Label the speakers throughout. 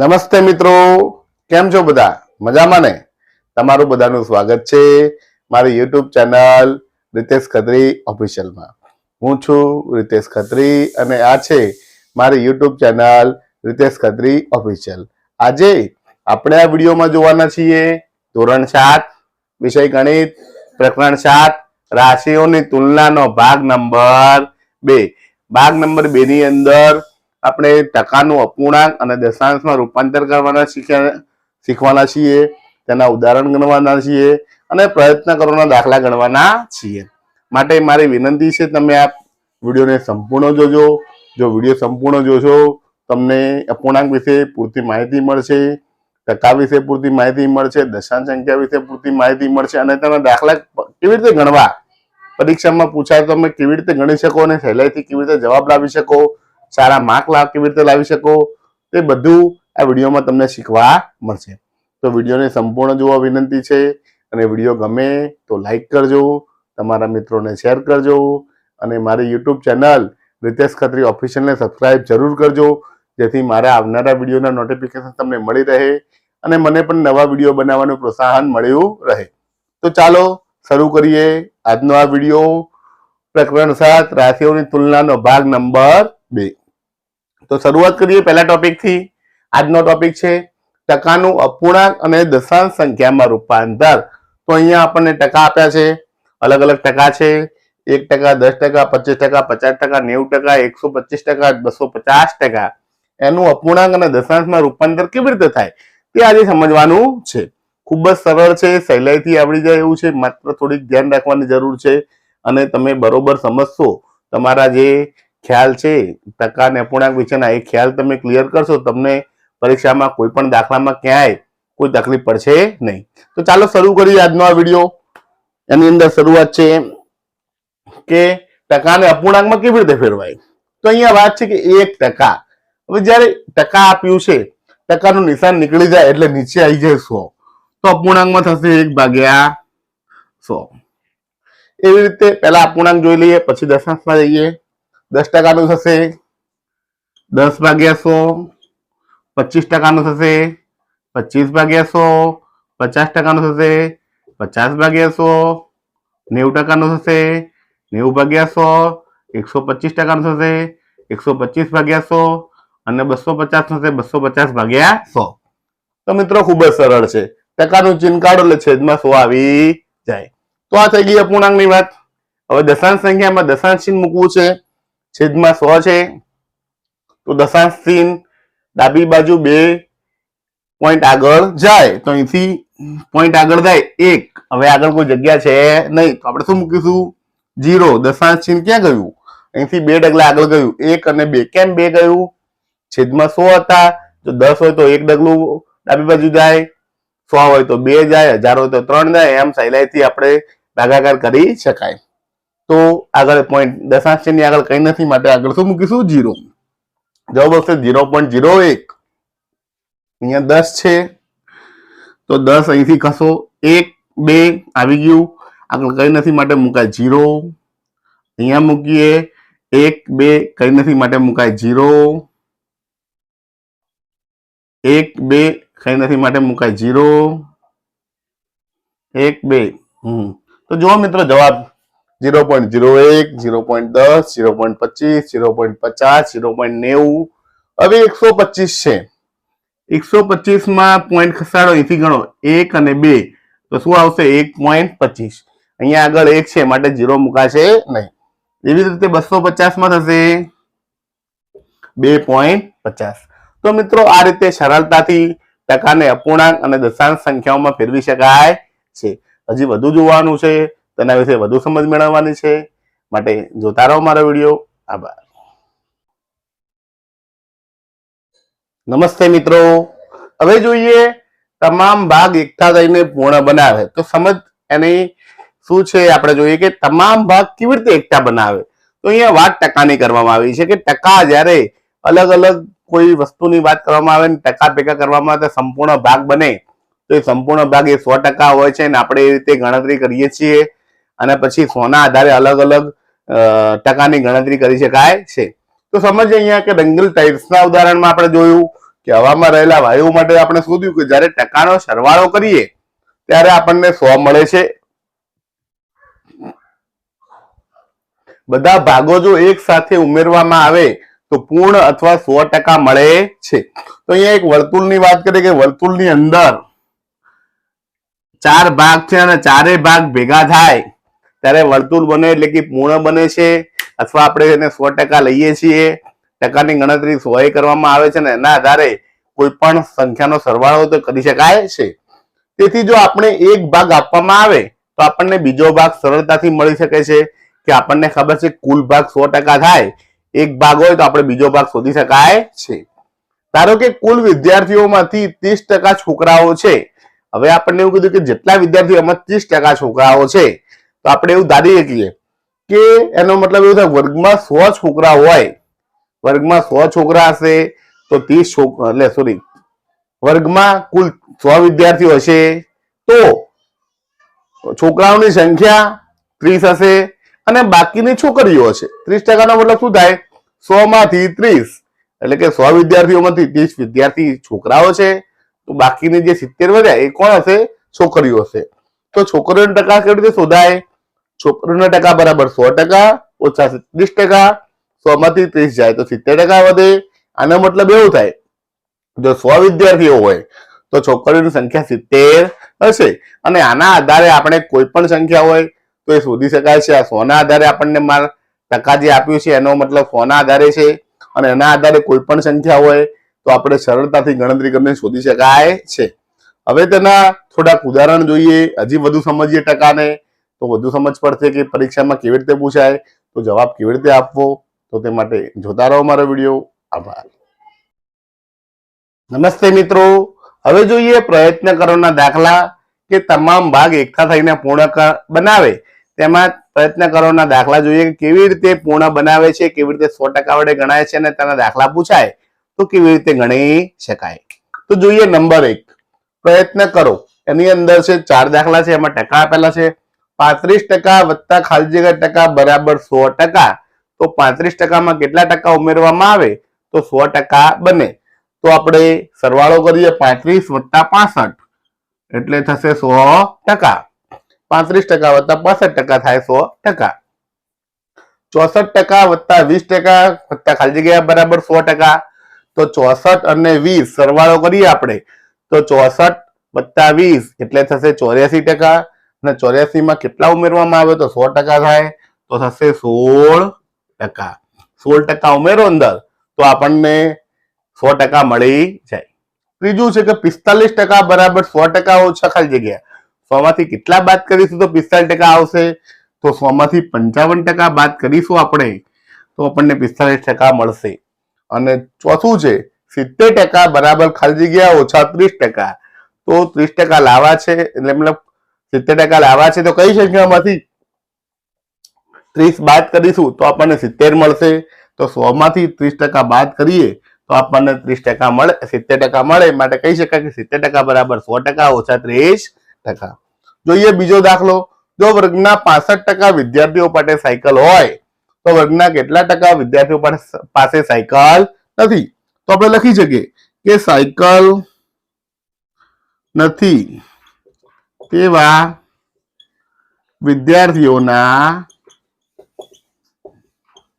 Speaker 1: નમસ્તે મિત્રો. કેમ છો બધા? મજામાં ને? તમારું બધાનું સ્વાગત છે મારી યુટ્યુબ ચેનલ રિતેશ ખત્રી ઓફિશિયલમાં. હું છું રિતેશ ખત્રી અને આ છે મારી YouTube channel Ritesh Khatri official. આજે આપણે આ વિડીયોમાં જોવાના છીએ ધોરણ સાત, વિષય ગણિત, પ્રકરણ સાત, રાશિઓની તુલનાનો ભાગ નંબર બે. ભાગ નંબર બે ની અંદર આપણે ટકાનું અપૂર્ણાંક અને દશાંશમાં રૂપાંતર કરવાના શીખ્યા શીખવાના છીએ, તેના ઉદાહરણ ગણવાના છીએ અને પ્રયત્ન કરવાના દાખલા ગણવાના છીએ. માટે મારી વિનંતી છે, તમે આ વિડીયોને સંપૂર્ણ જોજો. જો વીડિયો સંપૂર્ણ જોશો, તમને અપૂર્ણાંક વિશે પૂરતી માહિતી મળશે, ટકા વિશે પૂરતી માહિતી મળશે, દશાંશ સંખ્યા વિશે પૂરતી માહિતી મળશે અને તેના દાખલા કેવી રીતે ગણવા? પરીક્ષામાં પૂછાય તમે કેવી રીતે ગણી શકો અને સહેલાઈથી કેવી રીતે જવાબ લાવી શકો? સારા માર્ક લાવ, કેવી રીતે લાવી શકો, તે બધું આ વિડીયોમાં તમને શીખવા મળશે. તો વિડીયોને સંપૂર્ણ જોવા વિનંતી છે અને વીડિયો ગમે તો લાઈક કરજો, તમારા મિત્રોને શેર કરજો અને મારી યુટ્યુબ ચેનલ રિતેશ ખત્રી ઓફિશિયલને સબસ્ક્રાઈબ જરૂર કરજો, જેથી મારા આવનારા વિડીયોના નોટિફિકેશન તમને મળી રહે અને મને પણ નવા વીડિયો બનાવવાનું પ્રોત્સાહન મળ્યું રહે. તો ચાલો શરૂ કરીએ આજનો આ વીડિયો. પ્રકરણ સાત, રાશિઓની તુલનાનો ભાગ નંબર બે. તો શરૂઆત કરીએ પહેલા ટોપિકથી આજનો ટોપિક છે ટકાનું અપૂર્ણાંક અને દશાંશ સંખ્યામાં રૂપાંતર. તો અહીંયા આપણને ટકા આપ્યા છે. અલગ અલગ ટકા છે. એક ટકા, દસ ટકા, પચીસ ટકા, પચાસ ટકા, નેવું ટકા, એકસો પચીસ ટકા, બસો પચાસ ટકા. એનું અપૂર્ણાંક અને દશાંશમાં રૂપાંતર કેવી રીતે થાય તે આજે સમજવાનું છે. ખૂબ જ સરળ છે, સહેલાઈથી આવડી જાય એવું છે. માત્ર થોડીક ધ્યાન રાખવાની જરૂર છે. અને તમે બરોબર સમજશો. તમારા જે ખ્યાલ છે? ટકા અને અપૂર્ણાંક વિશેના એ ખ્યાલ તમે ક્લિયર કરશો, તમને પરીક્ષામાં કોઈ પણ દાખલામાં ક્યાંય કોઈ તકલીફ પડશે નહીં. તો ચાલો શરૂ કરીએ આજનો આ વીડિયો. એની અંદર શરૂઆત છે કે ટકા અને અપૂર્ણાંકમાં કેવી રીતે ફેરવાય? તો અહીંયા વાત છે કે એક ટકા. હવે જ્યારે ટકા આપ્યું છે, ટકાનું નિશાન નીકળી જાય એટલે નીચે આવી જાય સો. તો અપૂર્ણાંકમાં થશે એક ભાગ્યા સો. એવી રીતે પહેલા અપૂર્ણાંક જોઈ લઈએ, પછી દશાંશમાં જઈએ. દસ ટકાનું થશે, દસ ભાગ્યા સો, પચીસ ટકાનું થશે, પચીસ ભાગ્યા સો, પચાસ ટકાનું થશે, પચાસ ભાગ્યા સો, નેવું ટકાનું થશે, નેવું ભાગ્યા સો, એકસો પચીસ ટકાનું થશે, એકસો પચીસ ભાગ્યા સો અને બસો પચાસ થશે, બસો પચાસ ભાગ્યા સો. તો મિત્રો ખૂબ જ સરળ છે. ટકાનું ચિહ્ન એટલે છેદમાં સો આવી જાય. તો આ થઈ ગઈ અપૂર્ણાંકની વાત. હવે દશાંશ સંખ્યામાં દશાંશ ચિહ્ન મૂકવું છે. છેદમાં સો છે. તો દશાંશ ચિહ્ન ડાબી બાજુ બે પોઈન્ટ આગળ જાય. તો અહીંથી પોઈન્ટ આગળ જાય એક. હવે આગળ કોઈ જગ્યા છે નહીં. તો આપણે શું મૂકીશું? જીરો દશાંશ ચિહ્ન ક્યાં ગયું? અહીંથી બે ડગલા આગળ ગયું. એક અને બે. કેમ બે ગયું? છેદમાં સો હતા. જો દસ હોય તો એક ડગલું ડાબી બાજુ જાય. સો હોય તો બે જાય. હજાર હોય તો ત્રણ જાય. એમ સહેલાઈથી આપણે ભાગાકાર કરી શકાય. તો આગળ પોઈન્ટ દશાંશ ચિહ્નની આગળ કઈ નથી, માટે આગળ શું મૂકીશું? જીરો. જવાબ આવશે જીરો પોઈન્ટ જીરો એક. અહીંયા દસ છે. તો દસ અહીંથી ખસો એક, બે, આવી ગયું. આગળ કઈ નથી, માટે મુકાય જીરો. અહીંયા મૂકીએ. એક, બે, કઈ નથી, માટે મુકાય જીરો. એક, બે, કઈ નથી, માટે મુકાય જીરો. એક, બે. હમ. તો જુઓ મિત્રો, જવાબ ઝીરો પોઈન્ટ ઝીરો એક ઝીરો પોઈન્ટ દસ ઝીરો પોઈન્ટ પચીસ ઝીરો પોઈન્ટ પચાસ ઝીરો પોઈન્ટ નેવું. હવે એકસો પચીસ છે. એકસો પચીસમાં પોઈન્ટ ખસાડો અહીંથી ગણો. એક અને બે. તો શું આવશે? એક પોઈન્ટ પચીસ. અહીંયા આગળ એક છે, માટે ઝીરો મુકાશે નહીં. એવી રીતે બસો પચાસમાં થશે. બે પોઈન્ટ પચાસ. તો મિત્રો, આ રીતે સરળતાથી ટકાને અપૂર્ણાંક અને દશાંશ સંખ્યાઓમાં ફેરવી શકાય છે. હજી વધુ જોવાનું છે. તેના વિશે વધુ સમજ મેળવવાની છે. માટે જોતા રહો મારો વીડિયો. આભાર. નમસ્તે મિત્રો. હવે જોઈએ તમામ ભાગ એકઠા થઈને પૂર્ણ બનાવે. તો સમજ એની શું છે? આપણે જોઈએ કે તમામ ભાગ કેવી રીતે એકઠા બનાવે? તો અહીંયા વાત ટકાની કરવામાં આવી છે કે ટકા જ્યારે અલગ અલગ કોઈ વસ્તુની વાત કરવામાં આવે ને ટકા ભેગા કરવામાં આવે સંપૂર્ણ ભાગ બને. તો એ સંપૂર્ણ ભાગ એ સો ટકા હોય છે ને આપણે એ રીતે ગણતરી કરીએ છીએ. અને પછી સોના આધારે અલગ અલગ ટકાની ગણતરી કરી શકાય છે. તો સમજ અહીંયા કે બેંગલ ટાઇલ્સના ઉદાહરણમાં આપણે જોયું કે હવામાં રહેલા વાયુ માટે આપણે શોધ્યું કે જ્યારે ટકાનો સરવાળો કરીએ, ત્યારે આપણને સો મળે છે. બધા ભાગો જો એક સાથે ઉમેરવામાં આવે, તો પૂર્ણ અથવા સો ટકા મળે છે. તો અહીંયા એક વર્તુળની વાત કરીએ કે વર્તુળની અંદર ચાર ભાગ છે અને ચારે ભાગ ભેગા થાય. ત્યારે વર્તુળ બને એટલે કે પૂર્ણ બને છે, અથવા આપણે એને સો ટકા લઈએ છીએ. ટકાની ગણતરી સો કરવામાં આવે છે ને એના આધારે કોઈ પણ સંખ્યાનો સરવાળો તો કરી શકાય છે. તેથી જો આપણે એક ભાગ આપવામાં આવે, તો આપણને બીજો ભાગ સરળતાથી મળી શકે છે કે આપણને ખબર છે કુલ ભાગ સો થાય, એક ભાગ હોય તો આપણે બીજો ભાગ શોધી શકાય છે. ધારો કે કુલ વિદ્યાર્થીઓમાંથી ત્રીસ ટકા છોકરાઓ છે. હવે આપણને એવું કીધું કે જેટલા વિદ્યાર્થીઓ એમાં ત્રીસ ટકા છોકરાઓ છે તો આપણે એવું ધારી શકીએ કે એનો મતલબ એવું થાય, વર્ગમાં સો છોકરા હોય, વર્ગમાં સો છોકરા હશે, તો ત્રીસ છોકરા એટલે સોરી વર્ગમાં કુલ સો વિદ્યાર્થીઓ હશે, તો છોકરાઓની સંખ્યા ત્રીસ હશે અને બાકીની છોકરીઓ હશે. ત્રીસ ટકાનો મતલબ શું થાય? સો માંથી ત્રીસ. એટલે કે સો વિદ્યાર્થીઓમાંથી ત્રીસ વિદ્યાર્થી છોકરાઓ છે, તો બાકીની જે સિત્તેર વધ્યા, એ કોણ હશે? છોકરીઓ હશે. તો છોકરીઓના ટકા કેવી રીતે શોધાય? છોકરીઓના ટકા બરાબર સો ટકા, ઓછા ત્રીસ ટકા સો માંથી ત્રીસ જાય તો સિત્તેર ટકા વધે. આનો મતલબ એવું થાય, જો સો વિદ્યાર્થીઓ હોય, તો છોકરીઓની સંખ્યા સિત્તેર હશે. અને આના આધારે આપણે કોઈ પણ સંખ્યા હોય, તો એ શોધી શકાય છે. આ સોના આધારે આપણને માર ટકા જે આપ્યું છે, એનો મતલબ સોના આધારે છે. અને એના આધારે કોઈ પણ સંખ્યા હોય, તો આપણે સરળતાથી ગણતરી કરીને શોધી શકાય છે. હવે તેના થોડાક ઉદાહરણ જોઈએ. હજી વધુ સમજીએ ટકાને. તો વધુ સમજ પડશે કે પરીક્ષામાં કેવી રીતે પૂછાય. તો જવાબ કેવી રીતે આપવો? તો તે માટે જોતા રહો મારો વીડિયો. આભાર. નમસ્તે મિત્રો. હવે જોઈએ પ્રયત્ન કરોના દાખલા કે તમામ ભાગ એકઠા થઈને પૂર્ણ બનાવે. તેમાં પ્રયત્ન કરોના દાખલા જોઈએ કે કેવી રીતે પૂર્ણ બનાવે છે, કેવી રીતે સો ટકા વડે ગણાય છે અને તેના દાખલા પૂછાય. તો કેવી રીતે ગણી શકાય? તો જોઈએ નંબર એક. પ્રયત્ન કરો. એની અંદર છે ચાર દાખલા છે, એમાં ટકા આપેલા છે. પાંત્રીસ ટકા વત્તા ખાલી જગ્યા ટકા બરાબર સો ટકા. તો પાંત્રીસ ટકામાં કેટલા ટકા ઉમેરવામાં આવે? તો સો ટકા બને. તો આપણે સરવાળો કરીએ પાંત્રીસ વત્તા પાસઠ. એટલે થશે સો ટકા. પાંત્રીસ ટકા વત્તા પાસઠ ટકા થાય સો ટકા. ચોસઠ ટકા વત્તા વીસ ટકા વત્તા ખાલી જગ્યા બરાબર સો ટકા. તો ચોસઠ અને વીસ સરવાળો કરીએ આપણે. તો ચોસઠ વત્તા વીસ એટલે થશે ચોર્યાસી ટકા. અને ચોર્યાસી માં કેટલા ઉમેરવામાં આવે તો સો ટકા થાય, તો થશે સોળ ટકા. સોળ ટકા ઉમેરો અંદર, તો આપણને સો ટકા મળી જાય. ત્રીજું છે કે પિસ્તાલીસ ટકા બરાબર સો ટકા ઓછા ખાલી જગ્યા. સો માંથી કેટલા બાદ કરીશું તો પિસ્તાલીસ ટકા આવશે? તો સો માંથી પંચાવન ટકા બાદ કરીશું આપણે, તો આપણને પિસ્તાલીસ ટકા મળશે. અને ચોથું છે, સિત્તેર ટકા બરાબર ખાલી જગ્યા, ઓછા ત્રીસ ટકા. તો ત્રીસ ટકા લાવા છે, એટલે મતલબ સિત્તેર ટકા લાવા છે તો કઈ સંખ્યામાંથી ત્રીસ બાદ કરીશું તો આપણને સિત્તેર મળશે. તો સો માંથી ત્રીસ ટકા બાદ કરીએ તો આપણને ત્રીસ ટકા મળે, સિત્તેર ટકા મળે. માટે કહી શકાય કે સિત્તેર ટકા બરાબર સો ટકા ઓછા ત્રીસ ટકા. જોઈએ બીજો દાખલો. જો વર્ગના પાસઠ ટકા વિદ્યાર્થીઓ પાસે સાયકલ હોય, તો વર્ગના કેટલા ટકા વિદ્યાર્થીઓ પાસે- સાયકલ નથી? તો આપણે લખી શકીએ કે સાયકલ નથી. તેવા વિદ્યાર્થીઓના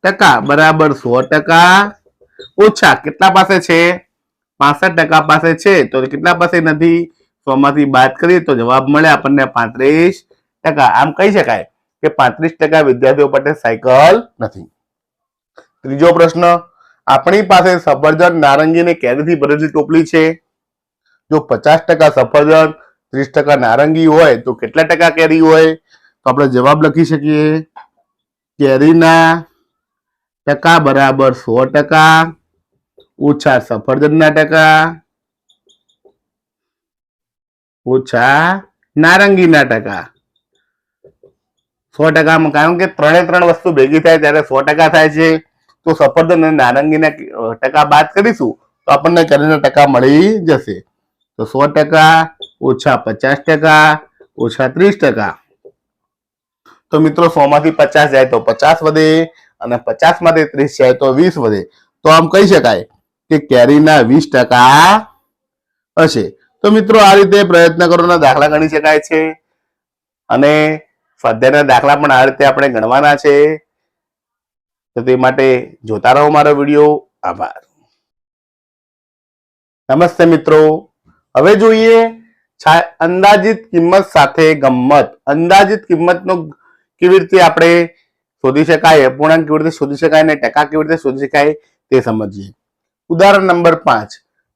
Speaker 1: ટકા, બરાબર સો ટકા ઓછા. કેટલા પાસે છે? પાસઠ ટકા પાસે છે. તો કેટલા પાસે નથી? સો માંથી બાદ કરીએ તો જવાબ મળે આપણને પાંત્રીસ ટકા. આમ કહી શકાય કે પાંત્રીસ ટકા વિદ્યાર્થીઓ માટે સાયકલ નથી. ત્રીજો પ્રશ્ન, આપણી પાસે સફરજન નારંગી અને કેરીથી ભરેલી ટોપલી છે? જો પચાસ ટકા સફરજન ત્રીસ ટકા નારંગી હોય તો કેટલા ટકા કેરી હોય? તો આપણે જવાબ લખી શકીએ. કેરીના ટકા બરાબર સો ટકા, ઓછા સફરજનના ટકા, ઓછા નારંગીના ટકા. સો ટકામાં કારણ કે ત્રણે ત્રણ વસ્તુ ભેગી થાય ત્યારે સો ટકા થાય છે. તો સફરજન અને નારંગીના ટકા બાદ કરીશું તો આપણને કેરીના ટકા મળી જશે. તો સો ટકા ઓછા પચાસ ટકા, ઓછા ત્રીસ ટકા. તો મિત્રો, સો માંથી પચાસ જાય તો પચાસ વધે અને પચાસમાંથી ત્રીસ જાય તો વીસ વધે. તો આમ કહી શકાય કે કેરીના વીસ ટકા હશે. તો મિત્રો, આ રીતે પ્રયત્ન કરોના દાખલા ગણી શકાય છે. અને સ્વાધ્યાયના દાખલા પણ આ રીતે આપણે ગણવાના છે. તો તે માટે જોતા રહો મારો વીડિયો. આભાર. નમસ્તે મિત્રો. હવે જોઈએ અંદાજિત કિંમત સાથે ગમ્મત. અંદાજિત કિંમતનો કેવી રીતે આપણે શોધી શકાય, અપૂર્ણાંક કેવી રીતે શોધી શકાય અને ટકા કેવી રીતે શોધી શકાય તે સમજીએ. ઉદાહરણ નંબર પાંચ.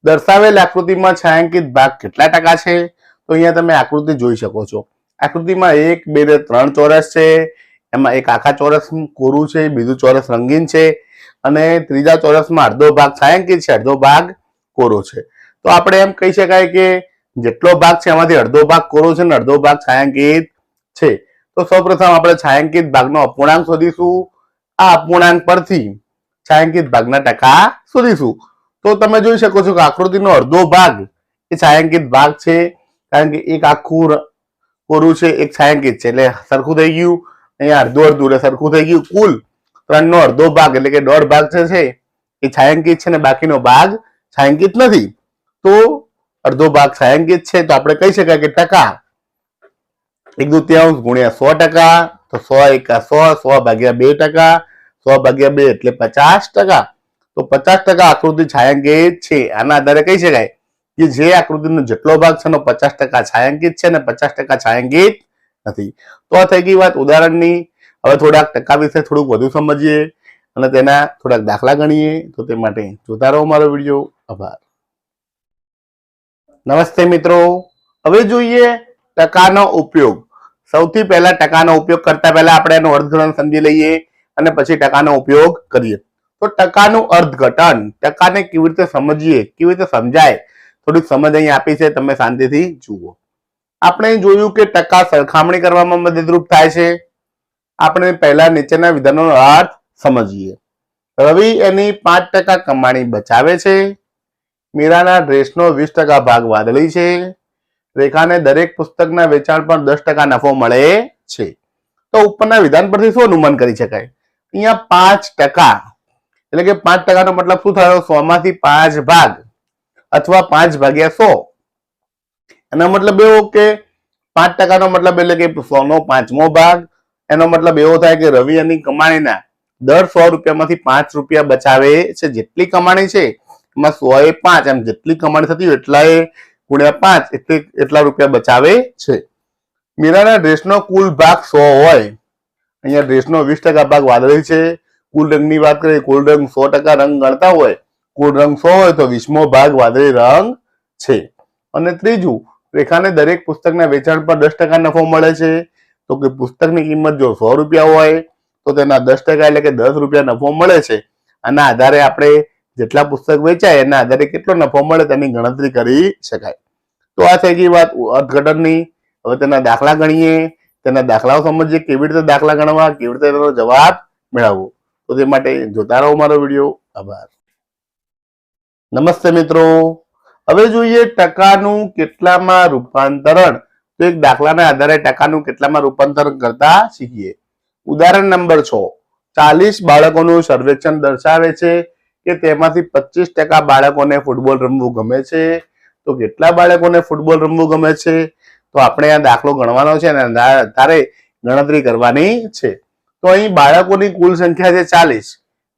Speaker 1: દર્શાવેલ આકૃતિમાં છાંયાંકિત ભાગ કેટલા ટકા છે? તો અહીંયા તમે આકૃતિ જોઈ શકો છો. આકૃતિમાં એક, બે, ત્રણ ચોરસ છે. એમાં એક આખા ચોરસ કોરું છે, બીજું ચોરસ રંગીન છે અને ત્રીજા ચોરસમાં અડધો ભાગ છાંયાંકિત છે, અડધો ભાગ કોરો છે. તો આપણે એમ કહી શકાય કે જેટલો ભાગ છે એમાંથી અડધો ભાગ કોરો છે ને અડધો ભાગ છાંયાંકિત છે. તો સૌપ્રથમ આપણે છાયાંકિત ભાગનો અપૂર્ણાંક શોધીશું. આ અપૂર્ણાંક પરથી છાયાંકિત ભાગના ટકા શોધીશું. તો તમે જોઈ શકો છો કે આકૃતિનો અડધો ભાગ એ છાંયાંકિત ભાગ છે. કારણ કે એક આખું કોરું છે, એક છાંયાંકિત છે. એટલે સરખું થઈ ગયું. અહીંયા અડધું અડધું એટલે સરખું થઈ ગયું. કુલ ત્રણનો અડધો ભાગ એટલે કે દોઢ ભાગ છે એ છાંયાંકિત છે ને બાકીનો ભાગ છાયાંકિત નથી. તો અડધો ભાગ છાયાંકિત છે, તો આપણે કહી શકાય કે ટકા. એક દુત્યાંશ ગુણ્યા સો ટકા, તો સો એકા સો સો ભાગ્યા બે ટકા, સો ભાગ્યા બે એટલે પચાસ ટકા. તો પચાસ ટકા આકૃતિ છાયાંકિત છે, આના આધારે કહી શકાય કે જે આકૃતિનો જેટલો ભાગ છે એનો પચાસ ટકા છાયાંકિત છે અને પચાસ ટકા છાયાંકિત નથી. તો આ થઈ ગઈ વાત ઉદાહરણની. હવે થોડાક ટકા વિશે થોડુંક વધુ સમજીએ અને તેના થોડાક દાખલા ગણીએ. તો તે માટે જોતા રહો મારો વીડિયો. આભાર. નમસ્તે મિત્રો. હવે જોઈએ ટકાનો ઉપયોગ. સૌથી પહેલા ટકાનો ઉપયોગ કરતા પહેલા આપણે એનું અર્થઘટન સમજી લઈએ અને પછી ટકાનો ઉપયોગ કરીએ. તો ટકાનું અર્થઘટન, ટકાને કેવી રીતે સમજીએ, કેવી રીતે સમજાય, થોડીક સમજ અહીં આપી છે, તમે શાંતિથી જુઓ. આપણે જોયું કે ટકા સરખામણી કરવામાં મદદરૂપ થાય છે. આપણે પહેલા નીચેના વિધાનોનો અર્થ સમજીએ. રવિ એની પાંચ ટકા કમાણી બચાવે છે. મીરાના ડ્રેસનો વીસ ટકા ભાગ વાદળી છે. રેખાને દરેક પુસ્તકના વેચાણ પર દસ ટકા નફો મળે છે. તો ઉપરના વિધાન પરથી શું અનુમાન કરી શકાય? અહીંયા પાંચ ટકા. એટલે કે પાંચ ટકાનો મતલબ શું થયો? સો માંથી પાંચ ભાગ અથવા પાંચ ભાગ્યા સો. એનો મતલબ એવો કે પાંચ ટકાનો મતલબ એટલે કે સો નો પાંચમો ભાગ. એનો મતલબ એવો થાય કે રવિ એની કમાણીના દર સો રૂપિયામાંથી પાંચ રૂપિયા બચાવે છે. જેટલી કમાણી છે એમાં સો એ પાંચ, એમ જેટલી કમાણી થતી હોય એટલા એ ગુણ્યા પાંચ, એટલે એટલા રૂપિયા બચાવે છે. મીરાના ડ્રેસનો કુલ ભાગ સો હોય. અહીંયા ડ્રેસનો વીસ ટકા ભાગ વાદળી છે. કુલ રંગની વાત કરીએ, કુલ રંગ સો ટકા રંગ ગણતા હોય, કુલ રંગ સો હોય તો વીસમો ભાગ વાદળી રંગ છે. અને ત્રીજું, રેખાને દરેક પુસ્તકના વેચાણ પર દસ ટકા નફો મળે છે. તો કે પુસ્તકની કિંમત જો સો રૂપિયા હોય, તો તેના દસ ટકા એટલે કે દસ રૂપિયા નફો મળે છે. આના આધારે આપણે જેટલા પુસ્તક વેચાય, એના આધારે કેટલો નફો મળે તેની ગણતરી કરી શકાય. તો આ થઈ ગઈ વાત અર્થઘટનની. હવે તેના દાખલા ગણીએ. તેના દાખલાઓ સમજીએ. કેવી રીતે દાખલા ગણવા, કેવી રીતે તેનો જવાબ મેળવવો. તો તે માટે જોતા રહો મારો વીડિયો. આભાર. નમસ્તે મિત્રો. હવે જોઈએ ટકાનું કેટલામાં રૂપાંતરણ. તો એક દાખલાના આધારે ટકાનું કેટલામાં રૂપાંતરણ કરતા શીખીએ. ઉદાહરણ નંબર છ. ચાલીસ બાળકોનું સર્વેક્ષણ દર્શાવે છે. કે તેમાંથી પચીસ ટકા બાળકોને ફૂટબોલ રમવું ગમે છે? તો કેટલા બાળકોને ફૂટબોલ રમવું ગમે છે? તો આપણે આ દાખલો ગણવાનો છે અને તારે ગણતરી કરવાની છે. તો અહીં બાળકોની કુલ સંખ્યા છે ચાલીસ.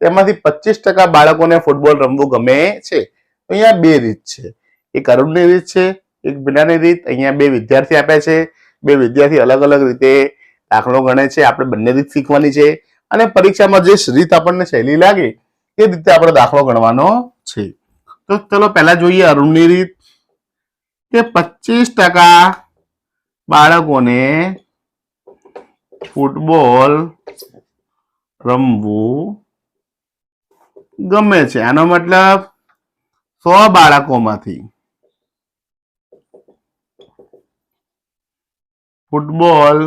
Speaker 1: તેમાંથી પચીસ ટકા બાળકોને ફૂટબોલ રમવું ગમે છે. તો અહીંયા બે રીત છે. એક અરુણની રીત છે, એક બીનાની રીત. અહીંયા બે વિદ્યાર્થી આપ્યા છે. બે વિદ્યાર્થી અલગ અલગ રીતે દાખલો ગણે છે. આપણે બંને રીત શીખવાની છે. અને પરીક્ષામાં જે રીત આપણને સહેલી લાગે એ રીતે આપણે દાખલો ગણવાનો છે. તો ચલો પહેલા જોઈએ અરુણની રીત કે પચીસ ટકા બાળકોને ફૂટબોલ રમવું ગમે છે. આનો મતલબ સો બાળકોમાંથી ફૂટબોલ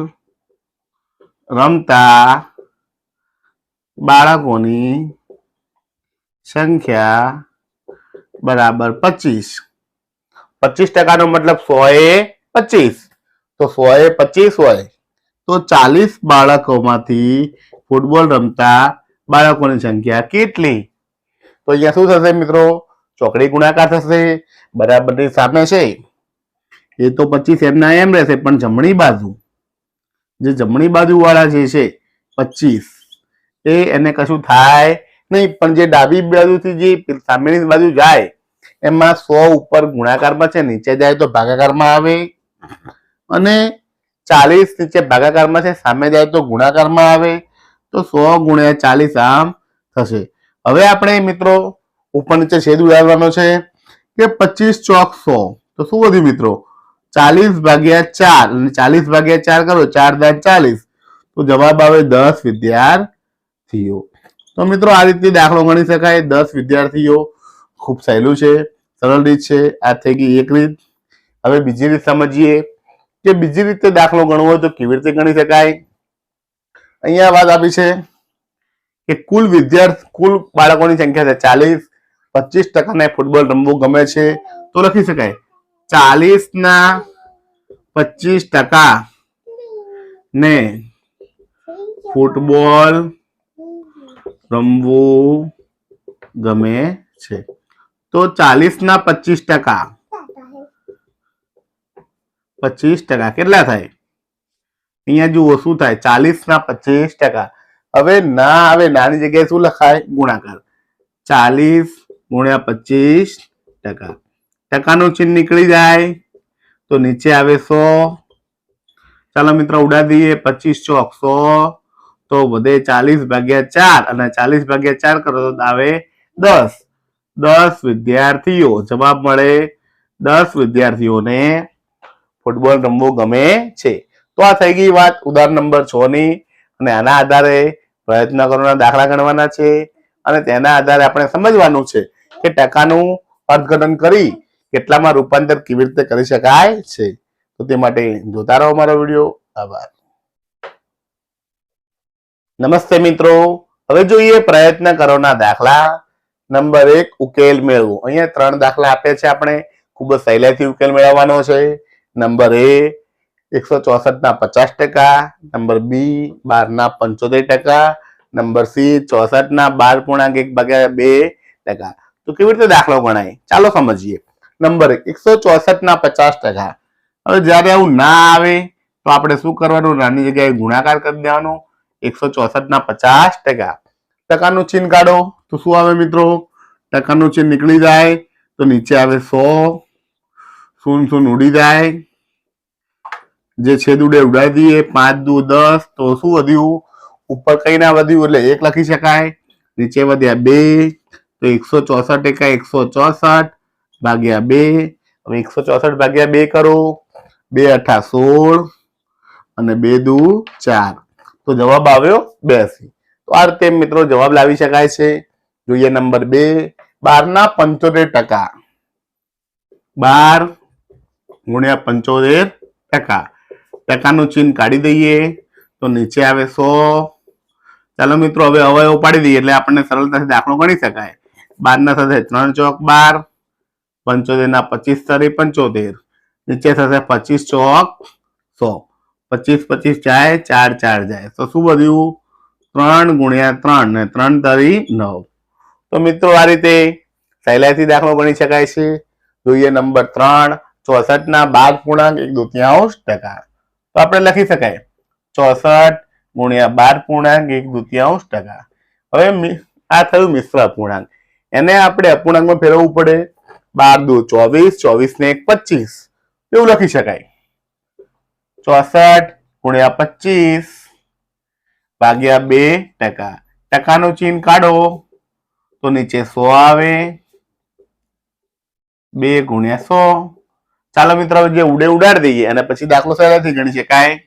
Speaker 1: રમતા બાળકોની સંખ્યા બરાબર પચીસ. પચીસ ટકાનો મતલબ સો એ પચીસ. તો સો એ પચીસ હોય તો ચાલીસ બાળકોમાંથી ફૂટબોલ રમતા બાળકોની સંખ્યા કેટલી? તો અહીંયા શું થશે મિત્રો? ચોકડી ગુણાકાર થશે, બરાબરની સામે છે. એ તો પચીસ એમના એમ રહેશે, પણ જમણી બાજુ, જે જમણી બાજુ વાળા જે છે, પચીસ. એ એને કશું થાય નહીં, પણ જે ડાબી બાજુથી જે સામેની બાજુ જાય, એમાં સો ઉપર ગુણાકારમાં છે, નીચે જાય તો ભાગાકારમાં આવે. અને ચાલીસ નીચે ભાગાકારમાં છે, સામે જાય તો ગુણાકારમાં આવે. તો સો ગુણ્યા ચાલીસ આમ થશે. હવે આપણે મિત્રો ઉપર નીચે છેદ ઉડાડવાનો છે કે પચીસ ચોક સો. તો શું વધ્યું મિત્રો? ચાલીસ ભાગ્યા ચાર, અને ચાલીસ ભાગ્યા ચાર કરો, ચાર દા ચાલીસ. તો જવાબ આવે દસ વિદ્યાર્થીઓ. તો મિત્રો, આ રીતે દાખલો ગણી શકાય. દસ વિદ્યાર્થીઓ ખૂબ સહેલું છે, સરળ રીત છે, આ થઈ ગઈ એક રીત. હવે બીજી રીત સમજીએ કે બીજી રીતે દાખલો ગણવો હોય તો કેવી રીતે ગણી શકાય? અહીંયા વાત આપી છે કે કુલ વિદ્યાર્થી, કુલ બાળકોની સંખ્યા છે ચાલીસ. પચીસ ટકાને ફૂટબોલ રમવું ગમે છે તો લખી શકાય. ચાલીસ ના પચીસ ટકા ને ફૂટબોલ રમવું ગમે છે. તો ચાલીસ ના પચીસ ટકા. પચીસ ટકા કેટલા થાય? અહીંયા જુઓ શું થાય? ચાલીસ ના પચીસ ટકા. હવે ના આવે, નાની જગ્યાએ શું લખાય? ગુણાકાર. ચાલીસ ગુણ્યા પચીસ ટકા. ટકાનું ચિહ્ન નીકળી જાય. તો નીચે આવે સો. ચાલો મિત્રો ઉડા દઈએ. પચીસ ચોક સો. તો વધે ચાલીસ ભાગ્યા ચાર અને ચાલીસ ભાગ્યા ચાર કરો તો આવે દસ. દસ વિદ્યાર્થીઓ, જવાબ મળે દસ વિદ્યાર્થીઓને ફૂટબોલ રમવું ગમે છે. તો આ થઈ ગઈ વાત ઉદાહરણ નંબર છ ની. અને આના આધારે પ્રયત્ન કરવાના, દાખલા ગણવાના છે. અને તેના આધારે આપણે સમજવાનું છે કે ટકાનું અર્થઘટન કરી કેટલામાં રૂપાંતર કેવી રીતે કરી શકાય છે. તો તે માટે જોતા રહો મારો વીડિયો. આભાર. નમસ્તે મિત્રો. હવે જોઈએ પ્રયત્ન કરોના દાખલા. નંબર એક, ઉકેલ મેળવો. અહીંયા ત્રણ દાખલા આપ્યા છે આપણે. ખૂબ જ સહેલાઈથી ઉકેલ મેળવવાનો છે. નંબર એ, એકસો ચોસઠના પચાસ ટકા. નંબર બી બાર ના પંચોતેર ટકા. નંબર સી ચોસઠ ના બાર પૂર્ણાંક એક ભાગ્યા બે ટકા. તો કેવી રીતે દાખલો ગણાય? ચાલો સમજીએ. નંબર એક, એકસો ચોસઠના પચાસ ટકા. હવે જ્યારે આવું ના આવે, તો આપણે શું કરવાનું? નાની જગ્યાએ ગુણાકાર કરી દેવાનો. એકસો ચોસઠ પચાસ ટકા. ટકાનું ચિહ્ન કાઢો. તો શું આવે મિત્રો? ટકાનું ચિહ્ન નીકળી જાય, તો નીચે આવે સો. શૂન શૂન ઉડી જાય. જે છેદ ઉડે ઉડાવી દઈએ. પાંચ દુ દસ. તો શું વધ્યું? ઉપર કઈ ના વધ્યું એટલે એક લખી શકાય. નીચે વધ્યા બે. તો એકસો ચોસઠ એકા એકસો ચોસઠ ભાગ્યા બે. હવે એકસો ચોસઠ ભાગ્યા બે કરો. બે અઠા સોળ અને બે દુ ચાર. તો જવાબ આવ્યો બેસી. તો આ રીતે મિત્રો જવાબ લાવી શકાય છે. જોઈએ નંબર બે. બાર ના પંચોતેર ટકા. બાર ગુણ્યા પંચોતેર ટકા. ટકાનું ચિહ્ન કાઢી દઈએ તો નીચે આવે સો. ચાલો મિત્રો, હવે અવયવ પાડી દઈએ એટલે આપણને સરળતાથી દાખલો ગણી શકાય. બાર ના સાથે ત્રણ ચોક બાર પંચોતેર ના પચીસ તરી પંચોતેર. નીચે થશે પચીસ ચોક સો. પચીસ પચીસ જાય, ચાર ચાર જાય. તો શું વધ્યું ત્રણ ગુણ્યા ત્રણ ને ત્રણ તરી નવ. તો મિત્રો આ રીતે સહેલાઈથી દાખલો ગણી શકાય છે. જોઈએ નંબર ત્રણ, ચોસઠ ના બાર પૂર્ણાંક એક દુત્યાંશ ટકા. તો આપણે લખી શકાય. ચોસઠ ગુણ્યા બાર પૂર્ણાંક એક દુત્યાંશ ટકા. હવે આ થયું મિશ્ર અપૂર્ણાંક એને આપણે અપૂર્ણાંકમાં ફેરવવું પડે. બાર દુ ચોવીસ ચોવીસ ને એક પચીસ. એવું લખી શકાય. ચોસઠ ગુણ્યા પચીસ ભાગ્યા બે ટકા. ટકાનું ચિહ્ન કાઢો તો નીચે સો આવે. બે ગુણ્યા સો. ચાલો મિત્રો જે ઉડે ઉડાડી દઈએ અને પછી દાખલો સહેલાઈથી ગણી શકાય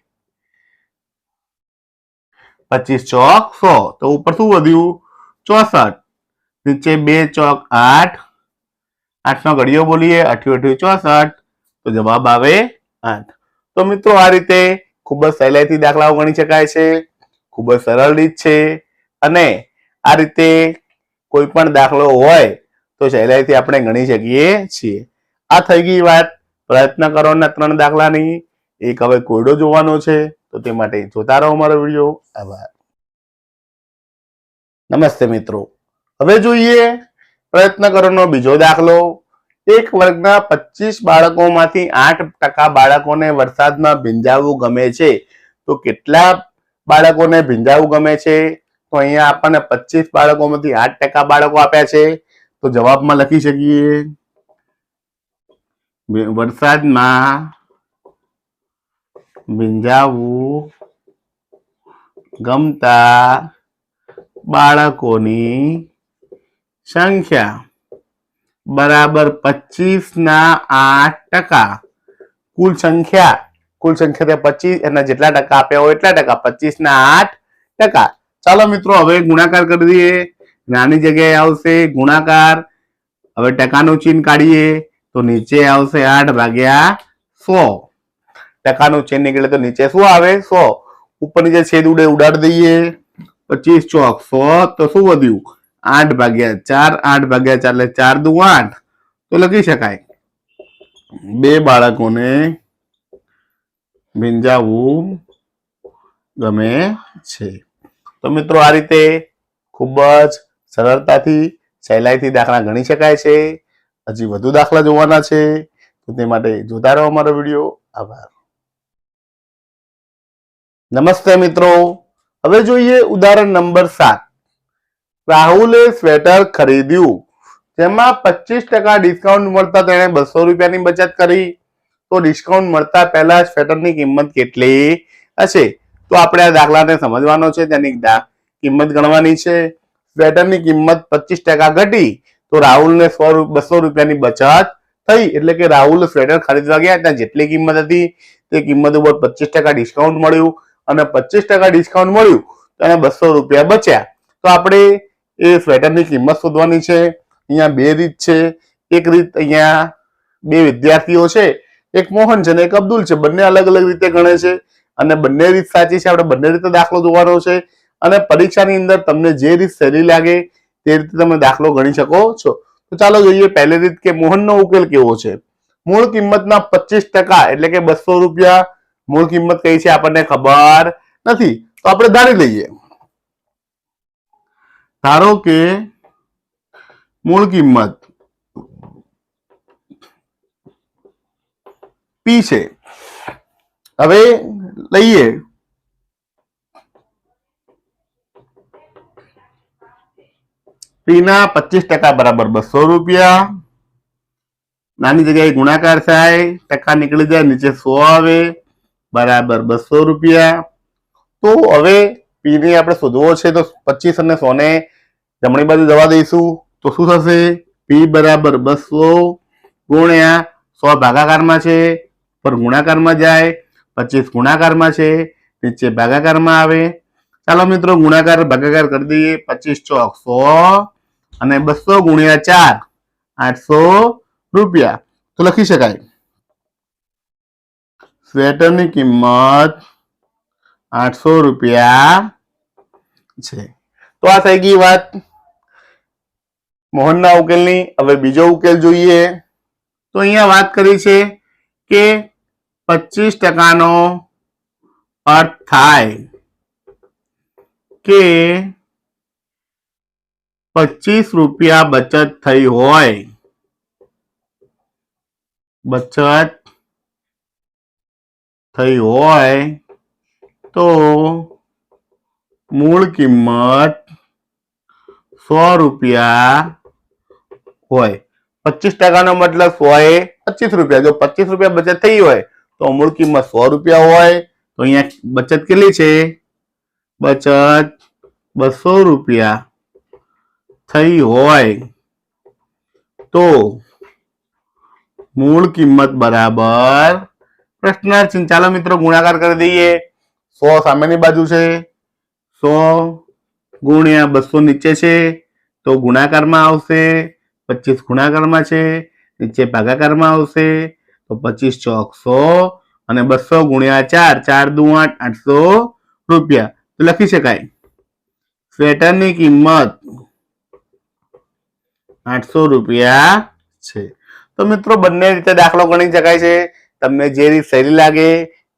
Speaker 1: પચીસ ચોક સો. તો ઉપર શું વધ્યું? ચોસઠ. નીચે બે ચોક આઠ. આઠ નો ઘડિયો બોલીએ, અઠ્યું અઠ્યું ચોસઠ. તો જવાબ આવે આઠ. તો મિત્રો આ રીતે ખૂબ જ સહેલાઈથી દાખલાઓ ગણી શકાય છે, ખૂબ જ સરળ રીત છે અને આ રીતે કોઈ પણ દાખલો હોય તો સહેલાઈથી આપણે ગણી શકીએ છીએ. આ થઈ ગઈ વાત. પ્રયત્ન કરોના ત્રણ દાખલાની. એક હવે કોયડો જોવાનો છે, તો તે માટે જોતા રહો મારો વીડિયો. આભાર. નમસ્તે મિત્રો. હવે જોઈએ પ્રયત્ન કરવાનો બીજો દાખલો. એક વર્ગના પચીસ બાળકોમાંથી આઠ ટકા બાળકોને વરસાદમાં ભીંજાવવું ગમે છે. તો કેટલા બાળકોને ભીંજાવવું ગમે છે? તો અહીંયા આપણને પચીસ બાળકોમાંથી આઠ ટકા બાળકો આપ્યા છે. તો જવાબમાં લખી શકીએ. વરસાદમાં ભીંજાવવું ગમતા બાળકોની સંખ્યા. બરાબર પચીસ ના આઠ ટકા. કુલ સંખ્યા કુલ સંખ્યા પચીસ, એના જેટલા ટકા આપ્યા હોય એટલા ટકા, પચીસ ના આઠ ટકા. ચાલો મિત્રો, હવે ગુણાકાર કરી દઈએ. નાની જગ્યાએ આવશે, ગુણાકાર. હવે ટકાનું ચિહ્ન કાઢીએ, તો નીચે આવશે આઠ ભાગ્યા સો. ટકાનું ચિહ્ન નીકળે તો નીચે શું આવે? સો. ઉપર નીચે છેદ ઉડે, ઉડાડી દઈએ. પચીસ ચોક સો, તો શું વધ્યું? આઠ ભાગ્યા ચાર, આઠ ભાગ્યા ચાર એટલે ચાર દુ આઠ. તો લખી શકાય. બે બાળકોને ભીંજાવવું ગમે છે. તો મિત્રો આ રીતે ખૂબ જ સરળતાથી, સહેલાઈથી દાખલા ગણી શકાય છે. હજી વધુ દાખલા જોવાના છે. તો તે માટે જોતા રહો અમારો વીડિયો. આભાર. નમસ્તે મિત્રો. હવે જોઈએ ઉદાહરણ નંબર સાત. રાહુલે સ્વેટર ખરીદ્યું, જેમાં પચીસ ટકા ડિસ્કાઉન્ટ મળતા તેણે બસો રૂપિયાની બચત કરી. તો ડિસ્કાઉન્ટ મળતા પહેલા સ્વેટરની કિંમત કેટલી હશે? તો આપણે આ દાખલાને સમજવાનો છે, તેની કિંમત ગણવાની છે. સ્વેટરની કિંમત પચીસ ટકા ઘટી, તો રાહુલને સો બસો રૂપિયાની બચત થઈ, એટલે કે રાહુલ સ્વેટર ખરીદવા ગયા, ત્યાં જેટલી કિંમત હતી, તે કિંમત ઉપર પચીસ ટકા ડિસ્કાઉન્ટ મળ્યું. અને પચીસ ટકા ડિસ્કાઉન્ટ મળ્યું, તો એને બસો રૂપિયા બચ્યા. તો આપણે એ સ્વેટરની કિંમત શોધવાની છે. અહીંયા બે રીત છે. એક રીત અહીંયા બે વિદ્યાર્થીઓ છે. એક મોહન છે અને એક અબ્દુલ છે. બંને અલગ અલગ રીતે ગણે છે. અને બંને રીત સાચી છે. આપણે બંને રીતે દાખલો જોવાનો છે. અને પરીક્ષાની અંદર તમને જે રીત સહેલી લાગે તે રીતે તમે દાખલો ગણી શકો છો. તો ચાલો જોઈએ પહેલી રીત કે મોહનનો ઉકેલ કેવો છે. મૂળ કિંમતના પચીસ એટલે કે બસો રૂપિયા મૂળ કિંમત કઈ છે આપણને ખબર નથી. તો આપણે ધારી લઈએ. ધારો કે મૂળ કિંમત પી છે. હવે લઈએ. પી ના પચીસ ટકા બરાબર બસો રૂપિયા. નાની જગ્યાએ ગુણાકાર થાય, ટકા નીકળી જાય, નીચે સો આવે, બરાબર બસો રૂપિયા. તો હવે પી ને આપણે શોધવો છે તો પચીસ અને સો ને જમણી બાજુ જવા દઈશું. તો શું થશે? પી બરાબર બસો ગુણ્યા સો ભાગાકારમાં છે. પર ગુણાકારમાં જાય, પચીસ ગુણાકારમાં છે, નીચે ભાગાકારમાં આવે. ચાલો મિત્રો, ગુણાકાર ભાગાકાર કરી દઈએ. પચીસ ચોક સો અને બસો ગુણ્યા ચાર, આઠસો રૂપિયા. તો લખી શકાય. સ્વેટરની કિંમત આઠસો રૂપિયા છે. તો આ થઈ ગઈ વાત મોહનના ઉકેલની. હવે બીજો ઉકેલ જોઈએ. તો અહીંયા વાત કરી છે કે પચીસ ટકાનો અર્થ થાય કે પચીસ રૂપિયા બચત થઈ હોય. બચત થઈ હોય તો મૂળ કિંમત સો રૂપિયા હોય. પચીસ ટકાનો મતલબ સો એ પચીસ રૂપિયા. જો પચીસ રૂપિયા બચત થઈ હોય તો મૂળ કિંમત સો રૂપિયા હોય. તો અહીંયા બચત કેટલી છે? બચત બસો રૂપિયા થઈ હોય. તો મૂળ કિંમત બરાબર પ્રશ્નાર્થ ચાલો મિત્રો ગુણાકાર કરી દઈએ. સો સામેની બાજુ છે, સો ગુણ્યા બસો નીચે છે, તો ગુણાકારમાં આવશે, પચીસ ગુણાકારમાં છે, નીચે ભાગાકારમાં આવશે, તો પચીસ ચોક અને બસો ગુણ્યા ચાર ચાર દુ આઠ, આઠસો રૂપિયા. તો લખી શકાય. સ્વેટરની કિંમત આઠસો રૂપિયા છે. તો મિત્રો, બંને રીતે દાખલો ગણી શકાય છે. તમને જે રીત સહેલી લાગે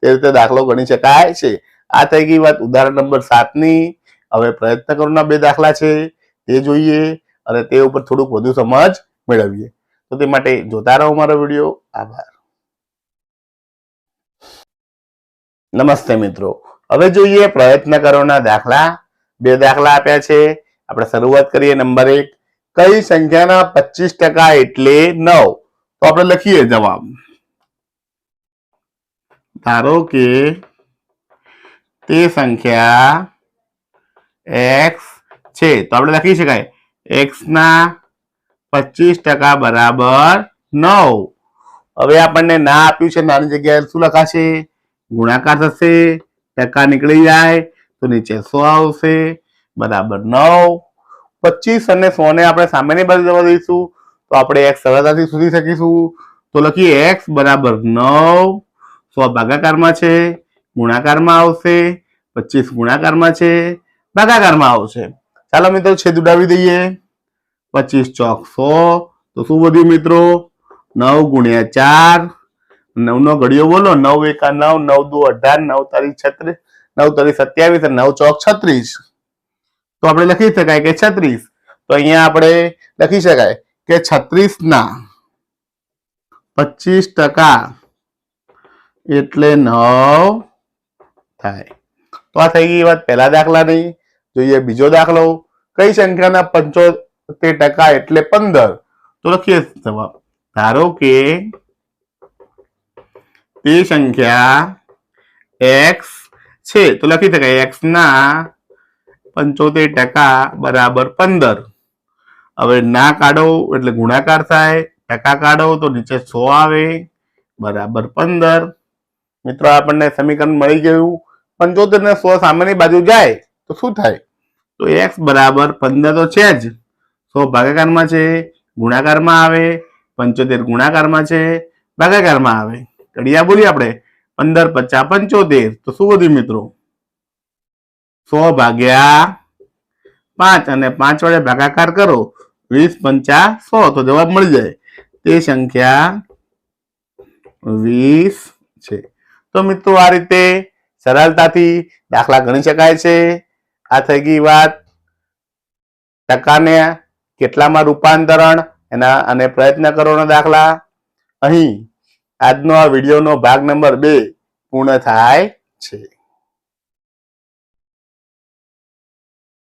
Speaker 1: તે રીતે દાખલો ગણી શકાય છે. આ થઈ ગઈ વાત ઉદાહરણ નંબર સાતની હવે પ્રયત્ન કરોના બે દાખલા છે. તે જોઈએ અને તે ઉપર થોડુંક વધુ સમજ મેળવીએ. તો તે માટે જોતા રહો મારો વીડિયો. આભાર. નમસ્તે મિત્રો. હવે જોઈએ પ્રયત્ન કરોના દાખલા. બે દાખલા આપ્યા છે. આપણે શરૂઆત કરીએ નંબર એક. કઈ સંખ્યાના પચીસ ટકા એટલે નવ? તો આપણે લખીએ જવાબ. ધારો કે તે સંખ્યા એક્સ છે. તો આપણે લખી શકાય. એક્સના પચીસ ટકા બરાબર નવ. હવે આપણને ના આપ્યું છે, નાની જગ્યાએ શું લખાશે? ગુણાકાર થશે, ટકા નીકળી જાય, તો નીચે સો આવશે, બરાબર નવ. પચીસ અને સો ને આપણે સામેની બાજુ જવા દઈશું. તો આપણે એક્સ સરળતાથી શોધી શકીશું. તો લખીએ એક્સ બરાબર નવ. સો ભાગાકારમાં છે, ગુણાકારમાં આવશે, પચીસ ગુણાકારમાં છે, ભાગાકારમાં આવશે. ચાલો મિત્રો છેદ ઉડાવી દઈએ. પચીસ ચોક સો. તો શું વધ્યું મિત્રો? નવ ગુણ્યા ચાર. નવ નો ઘડિયો બોલો. નવ એકા નવ નવ દુ અઢાર, નવ તારીખ છત્રીસ, નવ તારીખ સત્યાવીસ નવ ચોક છત્રીસ. તો આપણે લખી શકાય કે છત્રીસ. તો અહીંયા આપણે લખી શકાય કે છત્રીસ ના. પચીસ ટકા એટલે નવ થાય. તો આ થઈ ગઈ વાત પહેલા દાખલાની. જોઈએ બીજો દાખલો. કઈ સંખ્યાના પંચોતેર ટકા એટલે પંદર? તો લખીએ જવાબ. ધારો કે તે સંખ્યા એક્સ છે. તો લખી શકાય એક્સ ના પંચોતેર ટકા બરાબર પંદર. હવે ના કાઢો એટલે ગુણાકાર થાય. ટકા કાઢો તો નીચે સો આવે. બરાબર પંદર. મિત્રો, આપણને સમીકરણ મળી ગયું. પંચોતેર ને સો સામેની બાજુ જાય, તો શું થાય? તો એક્સ બરાબર પંદર તો છે જ. સો ભાગાકારમાં છે, ગુણાકારમાં આવે, પંચોતેર ગુણાકારમાં છે, ભાગાકારમાં આવે. કડિયા બોલીએ આપણે? પંદર પચાસ પંચોતેર. તો શું વધ્યું મિત્રો? સો ભાગ્યા પાંચ અને પાંચ વડે ભાગાકાર કરો. વીસ પંચા સો, તો જવાબ મળી જાય. તે સંખ્યા વીસ છે. તો મિત્રો આ રીતે સરળતાથી દાખલા ગણી શકાય છે. આ થઈ ગઈ વાત ટકાને કેટલામાં રૂપાંતરણ એના અને પ્રયત્ન કરવાનો દાખલા. અહીં આજનો આ વિડીયોનો ભાગ નંબર બે પૂર્ણ થાય છે.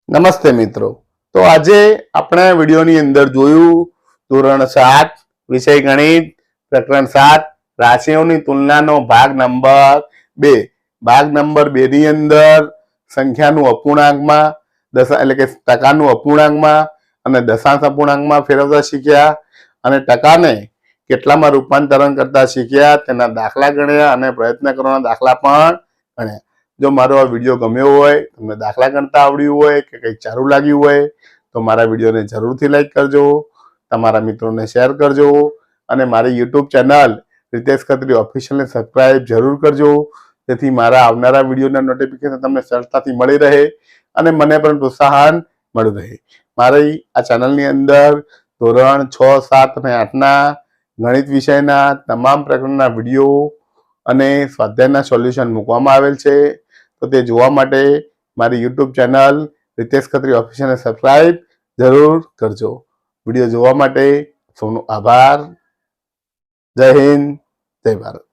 Speaker 1: નમસ્તે મિત્રો. તો આજે આપણે વિડીયોની અંદર જોયું ધોરણ સાત વિષય ગણિત પ્રકરણ સાત રાશિઓની તુલનાનો ભાગ નંબર બે. ભાગ નંબર બે ની અંદર સંખ્યાનું અપૂર્ણાંકમાં દશા એટલે કે ટકાનું અપૂર્ણાંકમાં અને દશાંશ અપૂર્ણાંકમાં ફેરવતા શીખ્યા અને ટકાને કેટલામાં રૂપાંતરણ કરતા શીખ્યા, તેના દાખલા ગણ્યા અને પ્રયત્ન કરવાના દાખલા પણ ગણ્યા. જો મારો આ વીડિયો ગમ્યો હોય, તમને દાખલા ગણતા આવડ્યું હોય કે કંઈક સારું લાગ્યું હોય, તો મારા વિડીયોને જરૂરથી લાઈક કરજો, તમારા મિત્રોને શેર કરજો અને મારી યુટ્યુબ ચેનલ રિતેશ ખત્રી ઓફિશિયલને સબસ્ક્રાઇબ જરૂર કરજો. જેથી મારા આવનારા વિડીયોના નોટિફિકેશન તમને સરળતાથી મળી રહે અને મને પણ પ્રોત્સાહન મળી રહે. મારી આ ચેનલની અંદર ધોરણ છ, સાત અને આઠના ગણિત વિષયના તમામ પ્રકારના વીડિયો અને સ્વાધ્યાયના સોલ્યુશન મૂકવામાં આવેલ છે. તો તે જોવા માટે મારી યુટ્યુબ ચેનલ રિતેશ ખત્રી ઓફિશિયલને સબસ્ક્રાઇબ જરૂર કરજો. વીડિયો જોવા માટે સૌનો આભાર. જય હિન્દ. જય ભારત